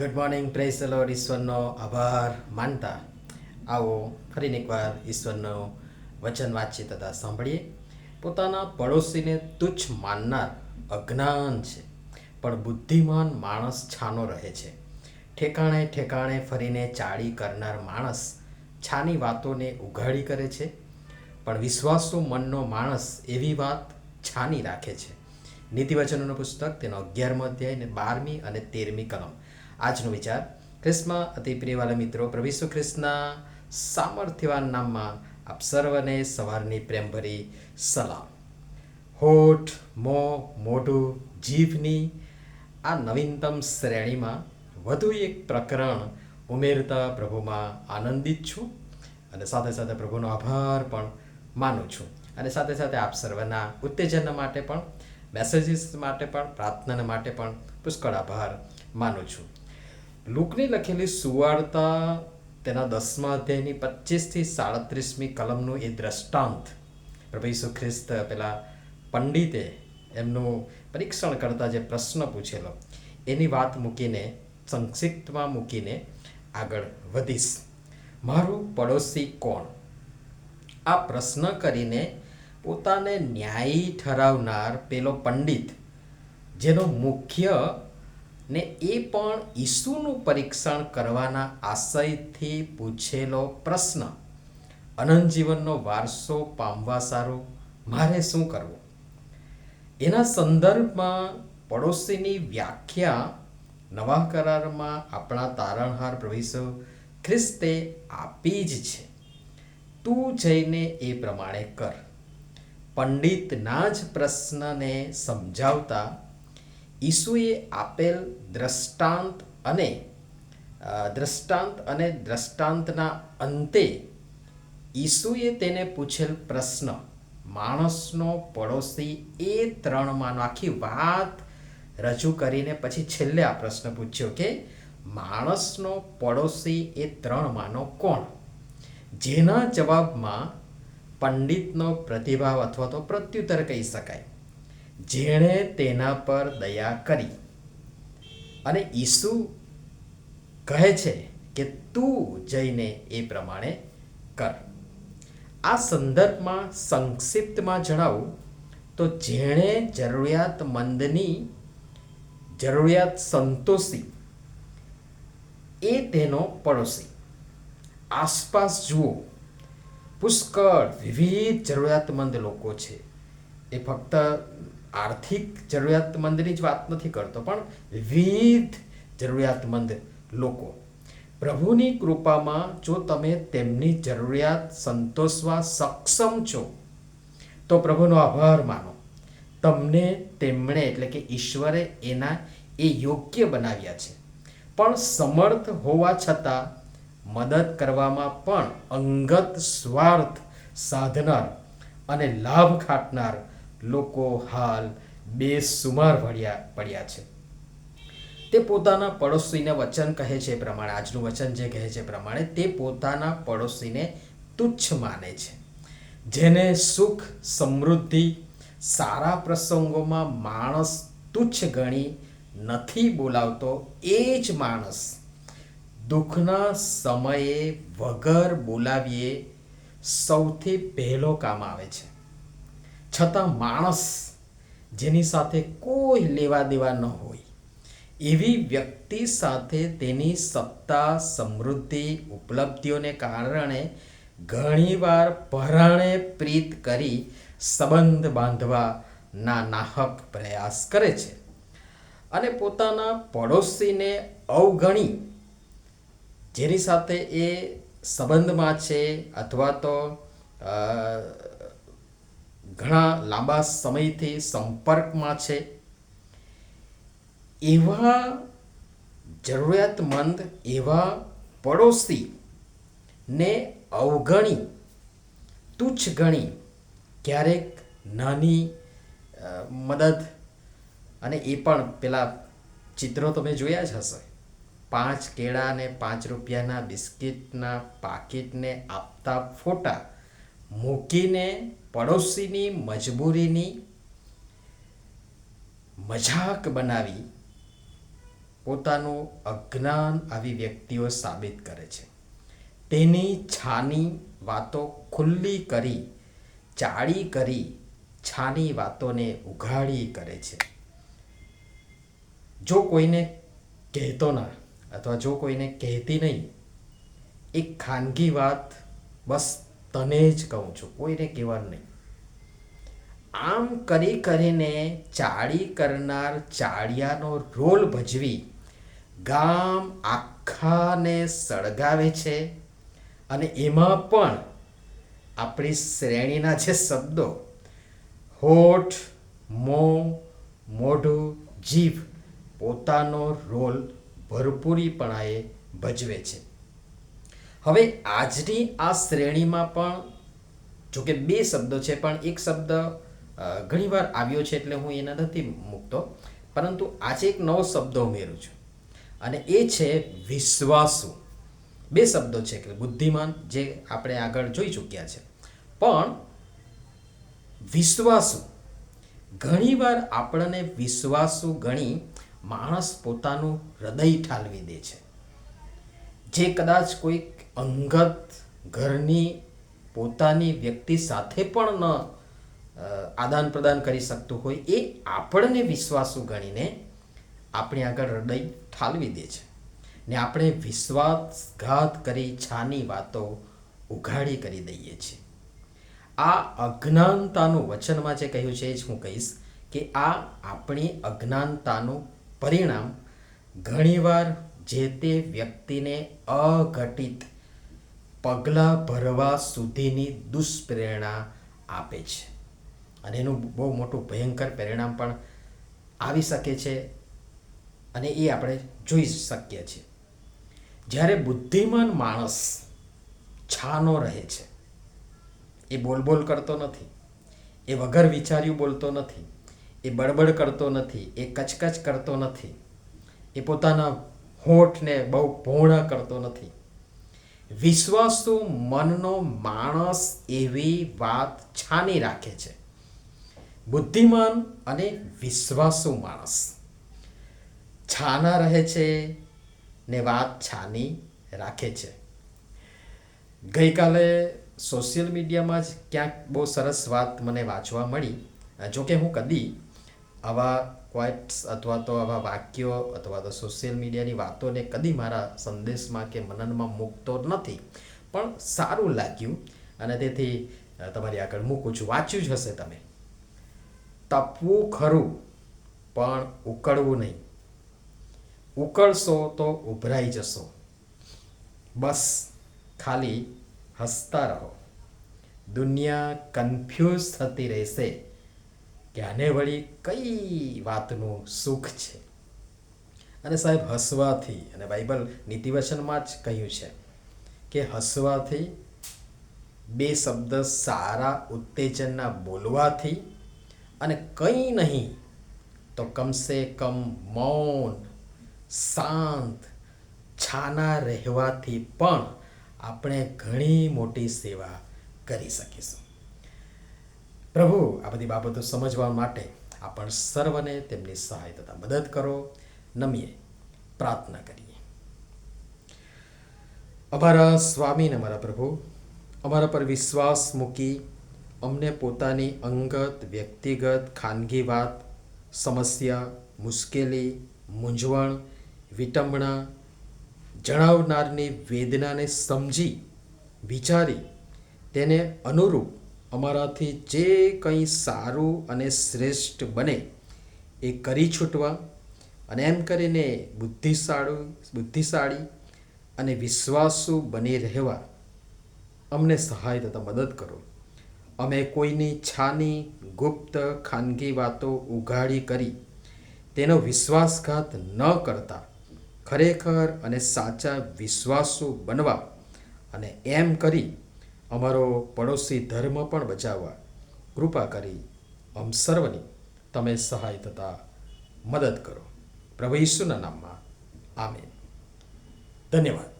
Good morning praise Lord ઈશ્વરનો આભાર માનતા આવો ફરીને એકવાર ઈશ્વરનું વચન વાંચીએ તથા સાંભળીએ પોતાના પડોશીને તુચ્છ માનનાર અજ્ઞાન છે પણ બુદ્ધિમાન માણસ છાનો રહે છે ઠેકાણે ઠેકાણે ફરીને ચાળી કરનાર માણસ છાની વાતોને ઉઘાડી કરે છે પણ વિશ્વાસુ મનનો માણસ એવી વાત છાની રાખે છે નીતિવચનોનું પુસ્તક તેનો અગિયારમો અધ્યાય અને બારમી અને તેરમી કલમ આજનો વિચાર. ખ્રિસ્તમાં અતિ પ્રિયવાલા મિત્રો, પ્રભુ ખ્રિસ્તના સામર્થ્યવાન નામમાં આપ સર્વને સવારની પ્રેમભરી સલામ. હોઠ, મોં, મોઢું, જીભની આ નવીનતમ શ્રેણીમાં વધુ એક પ્રકરણ ઉમેરતા પ્રભુમાં આનંદિત છું અને સાથે સાથે પ્રભુનો આભાર પણ માનું છું. અને સાથે સાથે આપ સર્વના ઉત્તેજન માટે પણ મેસેજીસ માટે પણ પ્રાર્થના માટે પણ પુષ્કળ આભાર માનું છું. લુકની લખેલી સુવાર્તા તેના દસમા અધ્યાયની પચીસથી સાડત્રીસમી કલમનું એ દ્રષ્ટાંત. પ્રભુ ઈસુ ખ્રિસ્ત પેલા પંડિતે એમનું પરીક્ષણ કરતા જે પ્રશ્ન પૂછેલો, એની વાત મૂકીને, સંક્ષિપ્તમાં મૂકીને આગળ વધીશ. મારું પડોશી કોણ? આ પ્રશ્ન કરીને પોતાને ન્યાયી ઠરાવનાર પેલો પંડિત, જેનો મુખ્ય ને એ પણ ઈસુનું પરીક્ષણ કરવાના આશયથી પૂછેલો પ્રશ્ન. અનંત જીવનનો વારસો પામવા સારો, મારે શું કરવું? એના સંદર્ભમાં પડોશીની વ્યાખ્યા નવા કરારમાં આપણા તારણહાર પ્રભુ ખ્રિસ્તે આપી જ છે. તું જઈને એ પ્રમાણે કર. પંડિતના જ પ્રશ્નને સમજાવતા ઈસુએ આપેલ દ્રષ્ટાંત અને દ્રષ્ટાંત અને દ્રષ્ટાંતના અંતે ઈસુએ તેને પૂછેલ પ્રશ્ન, માણસનો પડોશી એ ત્રણમાંનો આખી વાત રજૂ કરીને પછી છેલ્લે આ પ્રશ્ન પૂછ્યો કે, માણસનો પડોશી એ ત્રણમાંનો કોણ? જેના જવાબમાં પંડિતનો પ્રતિભાવ અથવા તો પ્રત્યુત્તર કહી શકાય. જેણે તેના પર દયા કરી. અને ઈસુ કહે છે કે તું જઈને એ પ્રમાણે કર. આ સંદર્ભમાં સંક્ષિપ્તમાં જણાવું તો જેણે જરૂરિયાતમંદની જરૂરિયાત સંતોષી એ તેનો પડોશી. આસપાસ જુઓ, પુષ્કળ વિવિધ જરૂરિયાતમંદ લોકો છે. એ ફક્ત આર્થિક જરૂરિયાતમંદની જ વાત નથી કરતો, પણ વિવિધ જરૂરિયાતમંદ લોકો. પ્રભુની કૃપામાં જો તમે તેમની જરૂરિયાત સંતોષવા સક્ષમ છો, તો પ્રભુનો આભાર માનો. તમને તેમણે એટલે કે ઈશ્વરે એના એ યોગ્ય બનાવ્યા છે. પણ સમર્થ હોવા છતાં મદદ કરવામાં પણ અંગત સ્વાર્થ સાધનાર અને લાભ ખાટનાર લોકો હાલ બેસુમાર પડ્યા પડ્યા છે. તે પોતાના પડોશીને વચન કહે છે પ્રમાણે, આજનું વચન જે કહે છે પ્રમાણે, તે પોતાના પડોશીને તુચ્છ માને છે. જેને સુખ, સમૃદ્ધિ, સારા પ્રસંગોમાં માણસ તુચ્છ ગણી નથી બોલાવતો, એ જ માણસ દુઃખના સમયે વગર બોલાવીએ સૌથી પહેલો કામ આવે છે. છતાં માણસ જેની સાથે કોઈ લેવા દેવા ન હોય, એવી વ્યક્તિ સાથે તેની સત્તા, સમૃદ્ધિ, ઉપલબ્ધિઓને કારણે ઘણીવાર પરાણે પ્રીત કરી સંબંધ બાંધવાના નાહક પ્રયાસ કરે છે. અને પોતાના પડોશીને અવગણી જેની સાથે એ સંબંધમાં છે અથવા તો ઘણા લાંબા સમયથી સંપર્કમાં છે. એવા જરૂરિયાતમંદ, એવા પડોશી ને અવગણી, તુચ્છ ગણી ક્યારેક નાની મદદ અને એ પણ પેલા ચિત્રો તમે જોયા જ હશે. પાંચ કેળા અને પાંચ રૂપિયાના બિસ્કિટના પાકીટને આપતા ફોટા મૂકીને પડોશીની મજબૂરીની મજાક બનાવી પોતાનું અજ્ઞાન આવી વ્યક્તિઓ સાબિત કરે છે. તેની છાની વાતો ખુલ્લી કરી, ચાળી કરી છાની વાતોને ઉઘાડી કરે છે. જો કોઈને કહેતો ના અથવા જો કોઈને કહેતી નહીં, એક ખાનગી વાત બસ તને જ કહું છું કોઈને કહેવાનું નહીં. આમ કરી કરીને ચાળી કરનાર ચાળિયાનો રોલ ભજવી ગામ આખાને સળગાવે છે અને એમાં પણ આપણી શ્રેણીના જે શબ્દો, હોઠ, મોં, મોઢું, જીભ, પોતાનો રોલ ભરપૂરીપણાએ ભજવે છે. હવે આજની આ શ્રેણીમાં પણ જો કે બે શબ્દો છે, પણ એક શબ્દ ઘણીવાર આવ્યો છે એટલે હું એને નથી મૂકતો, પરંતુ આજે એક નવો શબ્દ ઉમેરું છું. અને એ છે વિશ્વાસુ. બે શબ્દો છે કે બુદ્ધિમાન, જે આપણે આગળ જોઈ ચૂક્યા છે. પણ વિશ્વાસુ. ઘણીવાર આપણને વિશ્વાસુ ગણી માણસ પોતાનું હૃદય ઠાલવી દે છે. જે કદાચ કોઈક અંગત ઘરની પોતાની વ્યક્તિ સાથે પણ ન આદાન પ્રદાન કરી શકતું હોય એ આપણને વિશ્વાસુ ગણીને આપણી આગળ હૃદય ઠાલવી દે છે. ને આપણે વિશ્વાસઘાત કરી છાની વાતો ઉઘાડી કરી દઈએ છીએ. આ અજ્ઞાનતાનું વચનમાં જે કહ્યું છે એ જ હું કહીશ કે આ આપણી અજ્ઞાનતાનું પરિણામ ઘણીવાર જે તે વ્યક્તિને અઘટિત પગલાં ભરવા સુધીની દુષ્પ્રેરણા આપે છે. અને એનું બહુ મોટું ભયંકર પરિણામ પણ આવી શકે છે અને એ આપણે જોઈ શકીએ છીએ. જ્યારે બુદ્ધિમાન માણસ છાનો રહે છે, એ બોલ બોલ કરતો નથી, એ વગર વિચાર્યું બોલતો નથી, એ બડબડ કરતો નથી, એ કચકચ કરતો નથી, એ પોતાના હોઠને બહુ પહોળા કરતો નથી વિશ્વાસુ મનનો માણસ એવી વાત છાની રાખે છે. બુદ્ધિમાન અને વિશ્વાસુ માણસ. છાના રહે છે ને વાત છાની રાખે છે. ગઈકાલે સોશિયલ મીડિયામાં જ ક્યાંક બહુ સરસ વાત મને વાંચવા મળી. જોકે હું કદી આવા ક્વાઇટ્સ અથવા તો આવા વાક્યો અથવા તો સોશિયલ મીડિયાની વાતોને કદી મારા સંદેશમાં કે મનનમાં મૂકતો નથી. પણ સારું લાગ્યું અને તેથી તમારી આગળ મૂકું છું. વાંચ્યું જ હશે તમે. તપવું ખરું, પણ ઉકળવું નહીં. ઉકળશો તો ઉભરાઈ જશો. બસ ખાલી હસતા રહો. દુનિયા કન્ફ્યુઝ થતી રહેશે. કે આને વળી કઈ વાતનું સુખ છે? અને સાહેબ, હસવાથી, અને બાઇબલ નીતિવચનમાં જ કહ્યું છે કે હસવાથી, બે શબ્દ સારા ઉત્તેજનના બોલવાથી, અને કંઈ નહીં તો કમસે કમ મૌન, શાંત, છાના રહેવાથી પણ આપણે ઘણી મોટી સેવા કરી શકીશું. પ્રભુ, આ બધી બાબતો સમજવા માટે આપણ સર્વને તેમની સહાય તથા મદદ કરો, નમીએ પ્રાર્થના કરીએ. અમારા સ્વામી ને અમારા પ્રભુ, અમારા પર વિશ્વાસ મૂકી અમને પોતાની અંગત, વ્યક્તિગત, ખાનગી વાત, સમસ્યા, મુશ્કેલી, મૂંઝવણ, વિટંબણા, જણાવનારની વેદનાને સમજી વિચારી તેને અનુરૂપ અમારાથી જે કંઈ સારું અને શ્રેષ્ઠ બને, એ કરી છૂટવા અને એમ કરીને બુદ્ધિશાળું, બુદ્ધિશાળી અને વિશ્વાસુ બની રહેવા અમને સહાય તથા મદદ કરો. અમે કોઈની છાની, ગુપ્ત, ખાનગી વાતો ઉઘાડી કરી તેનો વિશ્વાસઘાત ન કરતા ખરેખર અને સાચા વિશ્વાસુ બનવા અને એમ કરી અમારો પડોશી ધર્મ પણ બચાવવા કૃપા કરી અમ સર્વની તમે સહાય થતા મદદ કરો. પ્રભુ ઈસુના નામમાં આમેન. ધન્યવાદ.